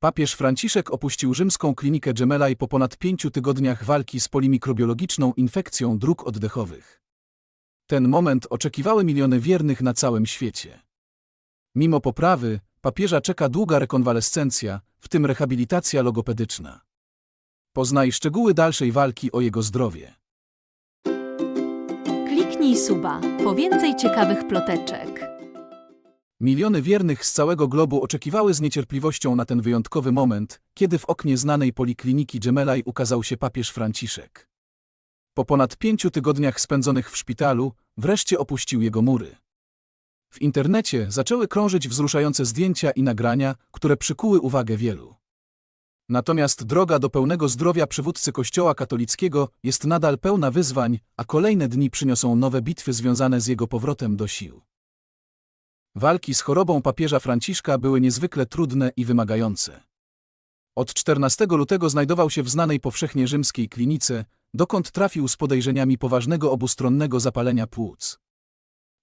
Papież Franciszek opuścił rzymską klinikę Gemelli po ponad pięciu tygodniach walki z polimikrobiologiczną infekcją dróg oddechowych. Ten moment oczekiwały miliony wiernych na całym świecie. Mimo poprawy, papieża czeka długa rekonwalescencja, w tym rehabilitacja logopedyczna. Poznaj szczegóły dalszej walki o jego zdrowie. Kliknij suba po więcej ciekawych ploteczek. Miliony wiernych z całego globu oczekiwały z niecierpliwością na ten wyjątkowy moment, kiedy w oknie znanej polikliniki Gemelli ukazał się papież Franciszek. Po ponad pięciu tygodniach spędzonych w szpitalu, wreszcie opuścił jego mury. W internecie zaczęły krążyć wzruszające zdjęcia i nagrania, które przykuły uwagę wielu. Natomiast droga do pełnego zdrowia przywódcy Kościoła katolickiego jest nadal pełna wyzwań, a kolejne dni przyniosą nowe bitwy związane z jego powrotem do sił. Walki z chorobą papieża Franciszka były niezwykle trudne i wymagające. Od 14 lutego znajdował się w znanej powszechnie rzymskiej klinice, dokąd trafił z podejrzeniami poważnego obustronnego zapalenia płuc.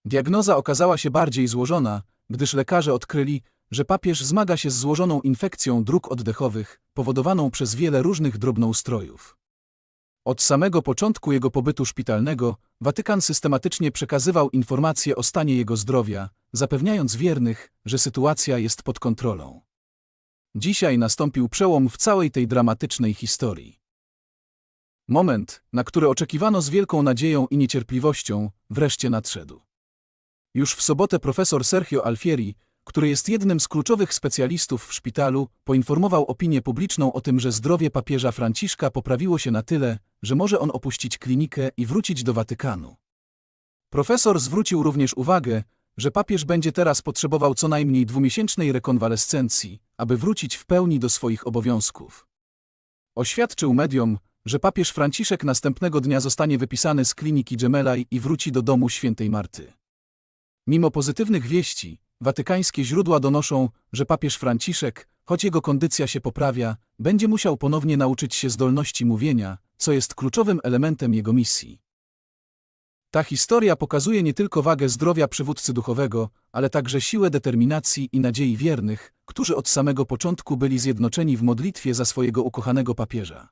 Diagnoza okazała się bardziej złożona, gdyż lekarze odkryli, że papież zmaga się z złożoną infekcją dróg oddechowych, powodowaną przez wiele różnych drobnoustrojów. Od samego początku jego pobytu szpitalnego Watykan systematycznie przekazywał informacje o stanie jego zdrowia, zapewniając wiernych, że sytuacja jest pod kontrolą. Dzisiaj nastąpił przełom w całej tej dramatycznej historii. Moment, na który oczekiwano z wielką nadzieją i niecierpliwością, wreszcie nadszedł. Już w sobotę profesor Sergio Alfieri, który jest jednym z kluczowych specjalistów w szpitalu, poinformował opinię publiczną o tym, że zdrowie papieża Franciszka poprawiło się na tyle, że może on opuścić klinikę i wrócić do Watykanu. Profesor zwrócił również uwagę, że papież będzie teraz potrzebował co najmniej dwumiesięcznej rekonwalescencji, aby wrócić w pełni do swoich obowiązków. Oświadczył mediom, że papież Franciszek następnego dnia zostanie wypisany z kliniki Gemelli i wróci do domu świętej Marty. Mimo pozytywnych wieści, watykańskie źródła donoszą, że papież Franciszek, choć jego kondycja się poprawia, będzie musiał ponownie nauczyć się zdolności mówienia, co jest kluczowym elementem jego misji. Ta historia pokazuje nie tylko wagę zdrowia przywódcy duchowego, ale także siłę determinacji i nadziei wiernych, którzy od samego początku byli zjednoczeni w modlitwie za swojego ukochanego papieża.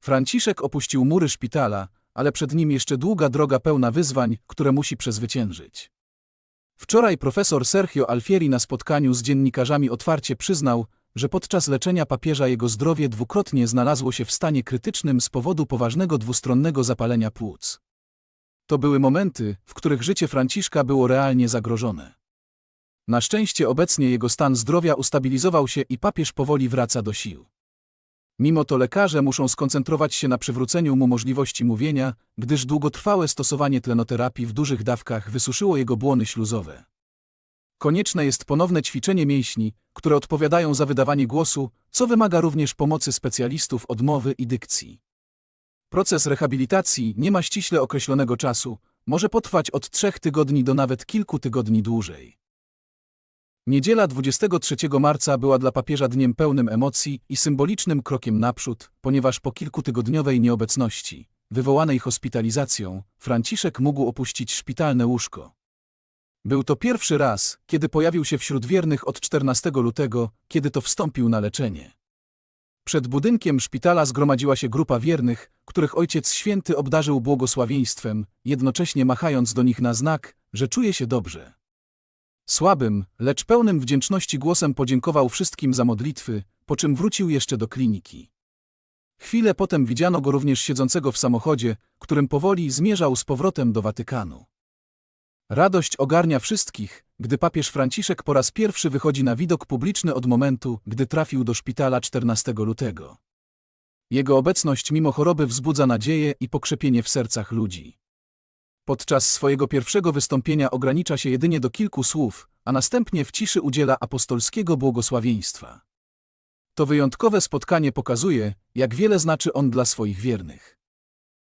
Franciszek opuścił mury szpitala, ale przed nim jeszcze długa droga pełna wyzwań, które musi przezwyciężyć. Wczoraj profesor Sergio Alfieri na spotkaniu z dziennikarzami otwarcie przyznał, że podczas leczenia papieża jego zdrowie dwukrotnie znalazło się w stanie krytycznym z powodu poważnego dwustronnego zapalenia płuc. To były momenty, w których życie Franciszka było realnie zagrożone. Na szczęście obecnie jego stan zdrowia ustabilizował się i papież powoli wraca do sił. Mimo to lekarze muszą skoncentrować się na przywróceniu mu możliwości mówienia, gdyż długotrwałe stosowanie tlenoterapii w dużych dawkach wysuszyło jego błony śluzowe. Konieczne jest ponowne ćwiczenie mięśni, które odpowiadają za wydawanie głosu, co wymaga również pomocy specjalistów od mowy i dykcji. Proces rehabilitacji nie ma ściśle określonego czasu, może potrwać od trzech tygodni do nawet kilku tygodni dłużej. Niedziela 23 marca była dla papieża dniem pełnym emocji i symbolicznym krokiem naprzód, ponieważ po kilkutygodniowej nieobecności, wywołanej hospitalizacją, Franciszek mógł opuścić szpitalne łóżko. Był to pierwszy raz, kiedy pojawił się wśród wiernych od 14 lutego, kiedy to wstąpił na leczenie. Przed budynkiem szpitala zgromadziła się grupa wiernych, których Ojciec Święty obdarzył błogosławieństwem, jednocześnie machając do nich na znak, że czuje się dobrze. Słabym, lecz pełnym wdzięczności głosem podziękował wszystkim za modlitwy, po czym wrócił jeszcze do kliniki. Chwilę potem widziano go również siedzącego w samochodzie, którym powoli zmierzał z powrotem do Watykanu. Radość ogarnia wszystkich, gdy papież Franciszek po raz pierwszy wychodzi na widok publiczny od momentu, gdy trafił do szpitala 14 lutego. Jego obecność mimo choroby wzbudza nadzieję i pokrzepienie w sercach ludzi. Podczas swojego pierwszego wystąpienia ogranicza się jedynie do kilku słów, a następnie w ciszy udziela apostolskiego błogosławieństwa. To wyjątkowe spotkanie pokazuje, jak wiele znaczy on dla swoich wiernych.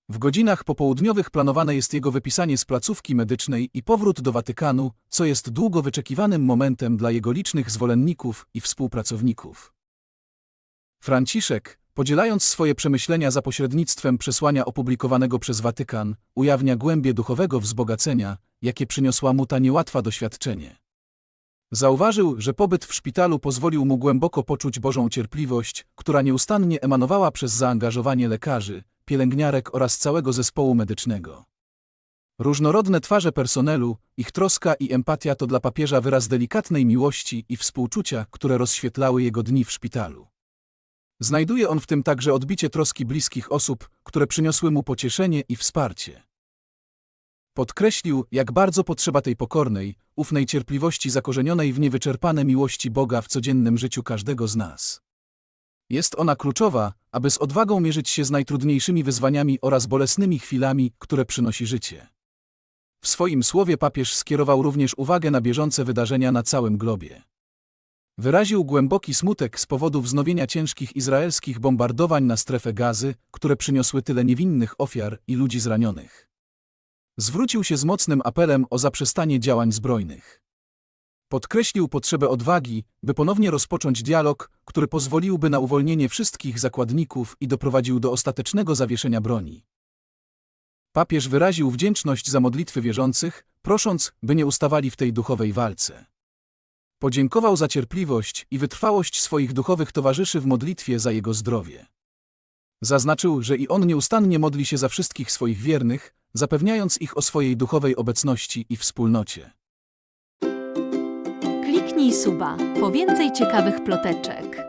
W godzinach popołudniowych planowane jest jego wypisanie z placówki medycznej i powrót do Watykanu, co jest długo wyczekiwanym momentem dla jego licznych zwolenników i współpracowników. Franciszek, podzielając swoje przemyślenia za pośrednictwem przesłania opublikowanego przez Watykan, ujawnia głębie duchowego wzbogacenia, jakie przyniosła mu ta niełatwa doświadczenie. Zauważył, że pobyt w szpitalu pozwolił mu głęboko poczuć Bożą cierpliwość, która nieustannie emanowała przez zaangażowanie lekarzy, pielęgniarek oraz całego zespołu medycznego. Różnorodne twarze personelu, ich troska i empatia to dla papieża wyraz delikatnej miłości i współczucia, które rozświetlały jego dni w szpitalu. Znajduje on w tym także odbicie troski bliskich osób, które przyniosły mu pocieszenie i wsparcie. Podkreślił, jak bardzo potrzeba tej pokornej, ufnej cierpliwości zakorzenionej w niewyczerpane miłości Boga w codziennym życiu każdego z nas. Jest ona kluczowa, aby z odwagą mierzyć się z najtrudniejszymi wyzwaniami oraz bolesnymi chwilami, które przynosi życie. W swoim słowie papież skierował również uwagę na bieżące wydarzenia na całym globie. Wyraził głęboki smutek z powodu wznowienia ciężkich izraelskich bombardowań na strefę gazy, które przyniosły tyle niewinnych ofiar i ludzi zranionych. Zwrócił się z mocnym apelem o zaprzestanie działań zbrojnych. Podkreślił potrzebę odwagi, by ponownie rozpocząć dialog, który pozwoliłby na uwolnienie wszystkich zakładników i doprowadził do ostatecznego zawieszenia broni. Papież wyraził wdzięczność za modlitwy wierzących, prosząc, by nie ustawali w tej duchowej walce. Podziękował za cierpliwość i wytrwałość swoich duchowych towarzyszy w modlitwie za jego zdrowie. Zaznaczył, że i on nieustannie modli się za wszystkich swoich wiernych, zapewniając ich o swojej duchowej obecności i wspólnocie. Kliknij suba po więcej ciekawych ploteczek.